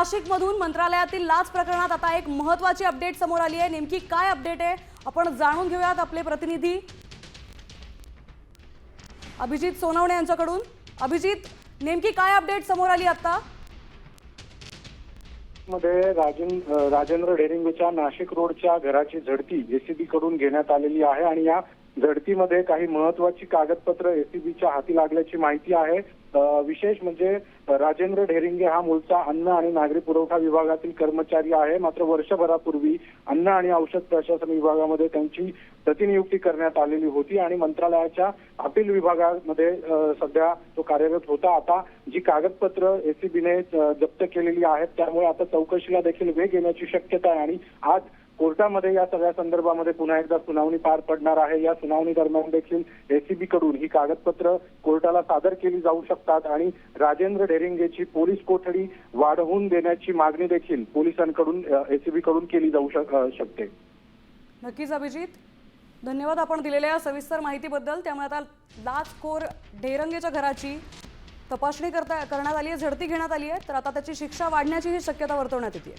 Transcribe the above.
नाशिकमधून मंत्रालयातील लाच प्रकरणात आता एक महत्वाची अपडेट समोर आली आहे. नेमकी काय अपडेट आहे? आपण जाणून घेऊयात आपले प्रतिनिधी. अभिजित सोनवणे यांच्याकडून. अभिजित नेमकी काय अपडेट समोर आली आता? मध्ये राजें राजेंद्र डेरिंगेच्या नाशिक रोडच्या घराची झडती जेसीबी कडून घेण्यात आलेली आहे आणि या झडतीमध्ये काही महत्वाची कागदपत्र एसीबीच्या हाती लागल्याची माहिती आहे. विशेष म्हणजे राजेंद्र ढेरिंगे हा मूळचा अन्न आणि नागरी पुरवठा विभागातील कर्मचारी आहे. मात्र वर्षभरापूर्वी अन्न आणि औषध प्रशासन विभागामध्ये त्यांची प्रतिनियुक्ती करण्यात आलेली होती आणि मंत्रालयाच्या अपील विभागामध्ये सध्या तो कार्यरत होता. आता जी कागदपत्र एसीबीने जप्त केलेली आहेत त्यामुळे आता चौकशीला देखील वेग येण्याची शक्यता आहे आणि आज कोर्टामध्ये या सगळ्या संदर्भामध्ये पुन्हा एकदा सुनावणी पार पडणार आहे. या सुनावणी दरम्यान देखील एसीबी कडून ही कागदपत्र कोर्टाला सादर केली जाऊ शकतात आणि राजेंद्र ढेरिंगेची पोलीस कोठडी वाढवून देण्याची मागणी देखील पोलिसांकडून एसीबी कडून केली जाऊ शक- शकते. नक्कीच अभिजित. धन्यवाद आपण दिलेल्या सविस्तर माहितीबद्दल. त्यामुळे आता लाचखोर ढेरंगेच्या घराची तपासणी करता करण्यात आली आहे झडती घेण्यात आली आहे. तर आता त्याची शिक्षा वाढण्याचीही शक्यता वर्तवण्यात येते.